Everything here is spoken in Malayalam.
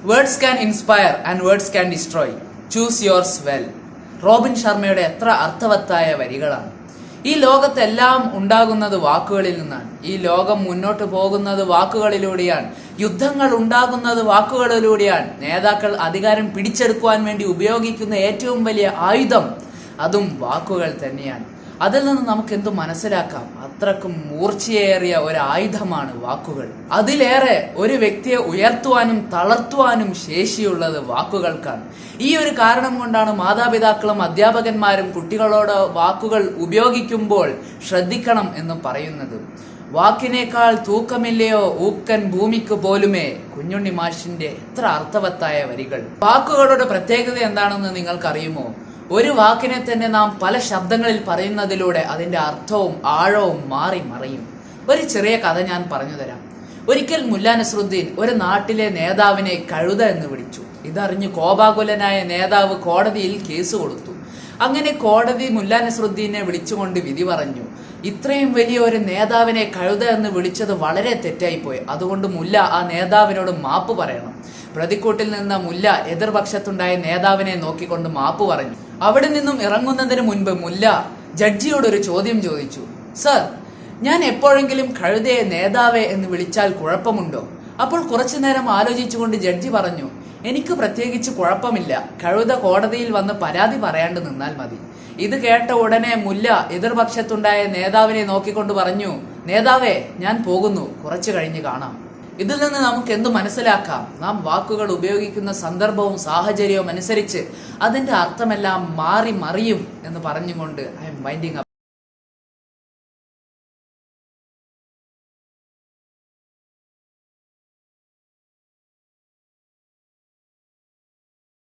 Words can inspire and words can destroy choose yours well Robin ശർമ്മയുടെ എത്ര അർത്ഥവത്തായ വരികളാണ്. ഈ ലോകത്തെല്ലാം ഉണ്ടാകുന്നത് വാക്കുകളിൽ നിന്നാണ്. ഈ ലോകം മുന്നോട്ട് പോകുന്നത് വാക്കുകളിലൂടെയാണ്. യുദ്ധങ്ങൾ ഉണ്ടാകുന്നത് വാക്കുകളിലൂടെയാണ്. നേതാക്കൾ അധികാരം പിടിച്ചെടുക്കുവാൻ വേണ്ടി ഉപയോഗിക്കുന്ന ഏറ്റവും വലിയ ആയുധം അതും വാക്കുകൾ തന്നെയാണ്. അതിൽ നിന്ന് നമുക്ക് എന്തു മനസ്സിലാക്കാം? അത്രക്കും മൂർച്ചയേറിയ ഒരു ആയുധമാണ് വാക്കുകൾ. അതിലേറെ ഒരു വ്യക്തിയെ ഉയർത്തുവാനും തളർത്തുവാനും ശേഷിയുള്ളത് വാക്കുകൾക്കാണ്. ഈ ഒരു കാരണം കൊണ്ടാണ് മാതാപിതാക്കളും അധ്യാപകന്മാരും കുട്ടികളോട് വാക്കുകൾ ഉപയോഗിക്കുമ്പോൾ ശ്രദ്ധിക്കണം എന്ന് പറയുന്നത്. വാക്കിനേക്കാൾ തൂക്കമില്ലയോ ഊക്കൻ ഭൂമിക്ക് പോലുമേ കുഞ്ഞുണ്ണി മാഷിന്റെ എത്ര അർത്ഥവത്തായ വരികൾ. വാക്കുകളുടെ പ്രത്യേകത എന്താണെന്ന് നിങ്ങൾക്കറിയുമോ? ഒരു വാക്കിനെ തന്നെ നാം പല ശബ്ദങ്ങളിൽ പറയുന്നതിലൂടെ അതിന്റെ അർത്ഥവും ആഴവും മാറി മറയും. ഒരു ചെറിയ കഥ ഞാൻ പറഞ്ഞു തരാം. ഒരിക്കൽ മുല്ല നസ്രുദ്ദീൻ ഒരു നാട്ടിലെ നേതാവിനെ കഴുത എന്ന് വിളിച്ചു. ഇതറിഞ്ഞ് കോപാകുലനായ നേതാവ് കോടതിയിൽ കേസ് കൊടുത്തു. അങ്ങനെ കോടതി മുല്ല നസ്രുദ്ദീനെ വിളിച്ചുകൊണ്ട് വിധി പറഞ്ഞു. ഇത്രയും വലിയ ഒരു നേതാവിനെ കഴുത എന്ന് വിളിച്ചത് വളരെ തെറ്റായിപ്പോയി അതുകൊണ്ട് മുല്ല ആ നേതാവിനോട് മാപ്പ് പറയണം. പ്രതിക്കൂട്ടിൽ നിന്ന മുല്ല എതിർപക്ഷത്തുണ്ടായ നേതാവിനെ നോക്കിക്കൊണ്ട് മാപ്പ് പറഞ്ഞു. അവിടെ നിന്നും ഇറങ്ങുന്നതിന് മുൻപ് മുല്ല ജഡ്ജിയോട് ഒരു ചോദ്യം ചോദിച്ചു. സർ ഞാൻ എപ്പോഴെങ്കിലും കഴുതയെ നേതാവേ എന്ന് വിളിച്ചാൽ കുഴപ്പമുണ്ടോ? അപ്പോൾ കുറച്ചു നേരം ആലോചിച്ചുകൊണ്ട് ജഡ്ജി പറഞ്ഞു എനിക്ക് പ്രത്യേകിച്ച് കുഴപ്പമില്ല. കഴുത കോടതിയിൽ വന്ന് പരാതി പറയാണ്ട് നിന്നാൽ മതി. ഇത് കേട്ട ഉടനെ മുല്ല എതിർപക്ഷത്തുണ്ടായ നേതാവിനെ നോക്കിക്കൊണ്ട് പറഞ്ഞു നേതാവേ ഞാൻ പോകുന്നു. കുറച്ചു കഴിഞ്ഞ് കാണാം. ഇതിൽ നിന്ന് നമുക്ക് എന്തു മനസ്സിലാക്കാം? നാം വാക്കുകൾ ഉപയോഗിക്കുന്ന സന്ദർഭവും സാഹചര്യവും അനുസരിച്ച് അതിന്റെ അർത്ഥമെല്ലാം മാറി മറിയും എന്ന് പറഞ്ഞുകൊണ്ട് ഐ എം വൈൻഡിങ്